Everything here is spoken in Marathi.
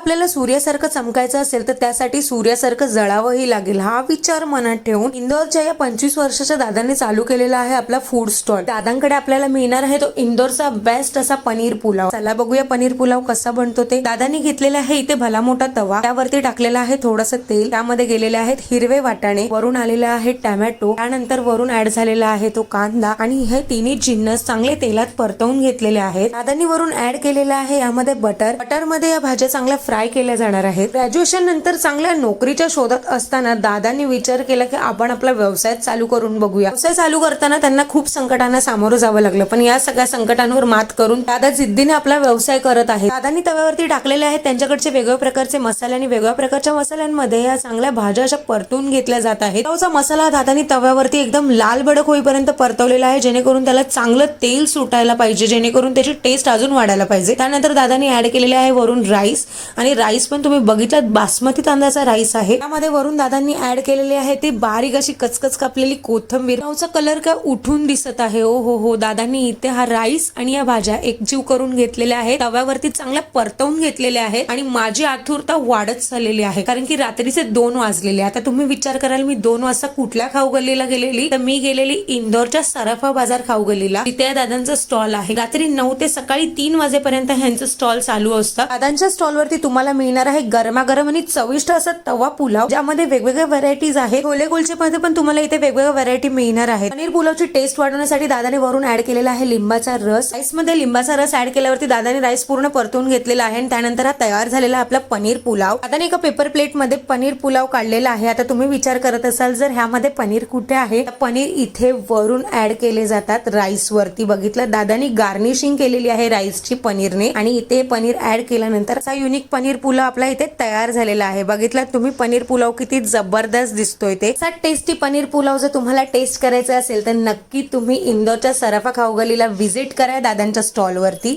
आपल्याला सूर्यासारखं चमकायचं असेल तर त्यासाठी सूर्यासारखं जळावंही लागेल. हा विचार मनात ठेवून इंदोरच्या या पंचवीस वर्षाच्या दादांनी चालू केलेला आहे आपला फूड स्टॉल दादांकडे आपल्याला मिळणार आहे तो इंदोरचा बेस्ट असा पनीर पुलाव. चला बघूया पनीर पुलाव कसा बनतो ते. दादांनी घेतलेला आहे इथे भला मोठा तवा. त्यावरती टाकलेला आहे थोडस तेल. त्यामध्ये गेलेले आहेत हिरवे वाटाणे. वरून आलेले आहे टॅमॅटो. त्यानंतर वरून ऍड झालेला आहे तो कांदा. आणि हे तिन्ही जिन्नस चांगले तेलात परतवून घेतलेले आहेत. दादांनी वरून ऍड केलेला आहे यामध्ये बटर बटरमध्ये या भाज्या चांगल्या फ्राय केल्या जाणार आहेत. ग्रॅज्युएशन नंतर चांगल्या नोकरीच्या शोधात असताना दादांनी विचार केला की आपण आपला व्यवसाय चालू करून बघूया. व्यवसाय चालू करताना त्यांना खूप संकटांना सामोरं जावं लागलं. पण या सगळ्या संकटांवर मात करून दादा जिद्दीने आपला व्यवसाय करत आहे दादांनी तव्यावरती टाकलेले आहेत. त्यांच्याकडचे वेगवेगळ्या प्रकारचे मसाले आणि वेगवेगळ्या प्रकारच्या मसाल्यांमध्ये या चांगल्या भाज्या अशा परतून घेतल्या जात आहेत. तवचा मसाला दादांनी तव्यावरती एकदम लाल बडक होईपर्यंत परतवलेला आहे जेणेकरून त्याला चांगलं तेल सुटायला पाहिजे जेणेकरून त्याची टेस्ट अजून वाढायला पाहिजे. त्यानंतर दादांनी ऍड केलेले आहे वरून राईस आणि राईस पण तुम्ही बघितलं बासमती तांदळाचा राईस आहे. त्यामध्ये वरून दादांनी ऍड केलेली आहे ती बारीक अशी कचकच कापलेली कोथंबीर. कलर का उठून दिसत आहे. ओ हो हो दादांनी इथे हा राईस आणि या भाज्या एकजीव करून घेतलेल्या आहेत. तव्यावरती चांगल्या परतवून घेतलेल्या आहेत आणि माझी आतुरता वाढत चाललेली आहे. कारण की रात्रीचे दोन वाजलेले. आता तुम्ही विचार कराल मी दोन वाजता कुठल्या खाऊ गल्लीला गेलेली? तर मी गेलेली इंदोरच्या सराफा बाजार खाऊ गल्लीला तिथे या दादांचा स्टॉल आहे. रात्री नऊ ते सकाळी तीन वाजेपर्यंत ह्यांचं स्टॉल चालू असतं. दादांच्या स्टॉलवरती तुम्हाला मिळणार आहे गरमागरम आणि चविष्ट असा तवा पुलाव ज्यामध्ये वेगवेगळ्या व्हरायटीज आहेत. छोले कुलचे मध्ये पण तुम्हाला इथे वेगवेगळ्या व्हरायटी मिळणार आहे पनीर पुलावची टेस्ट वाढवण्यासाठी दादाने वरून ऍड केलेला आहे लिंबाचा रस. राईसमध्ये लिंबाचा रस ऍड केल्यावरती दादाने राईस पूर्ण परतून घेतलेला आहे आणि त्यानंतर हा तयार झालेला आपला पनीर पुलाव. दादाने एका पेपर प्लेटमध्ये पनीर पुलाव काढलेला आहे. आता तुम्ही विचार करत असाल जर ह्यामध्ये पनीर कुठे आहे? पनीर इथे वरून ऍड केले जातात राईस वरती. बघितलं? दादानी गार्निशिंग केलेली आहे राईसची पनीरने. आणि इथे पनीर ऍड केल्यानंतर असा युनिक पनीर पुलाव आपला इथे तयार झालेला आहे. बघितलं तुम्ही पनीर पुलाव किती जबरदस्त दिसतोय ते. असा टेस्टी पनीर पुलाव जर तुम्हाला टेस्ट करायचा असेल तर नक्की तुम्ही इंदोरच्या सराफा खाऊगलीला व्हिजिट करा दादांच्या स्टॉलवरती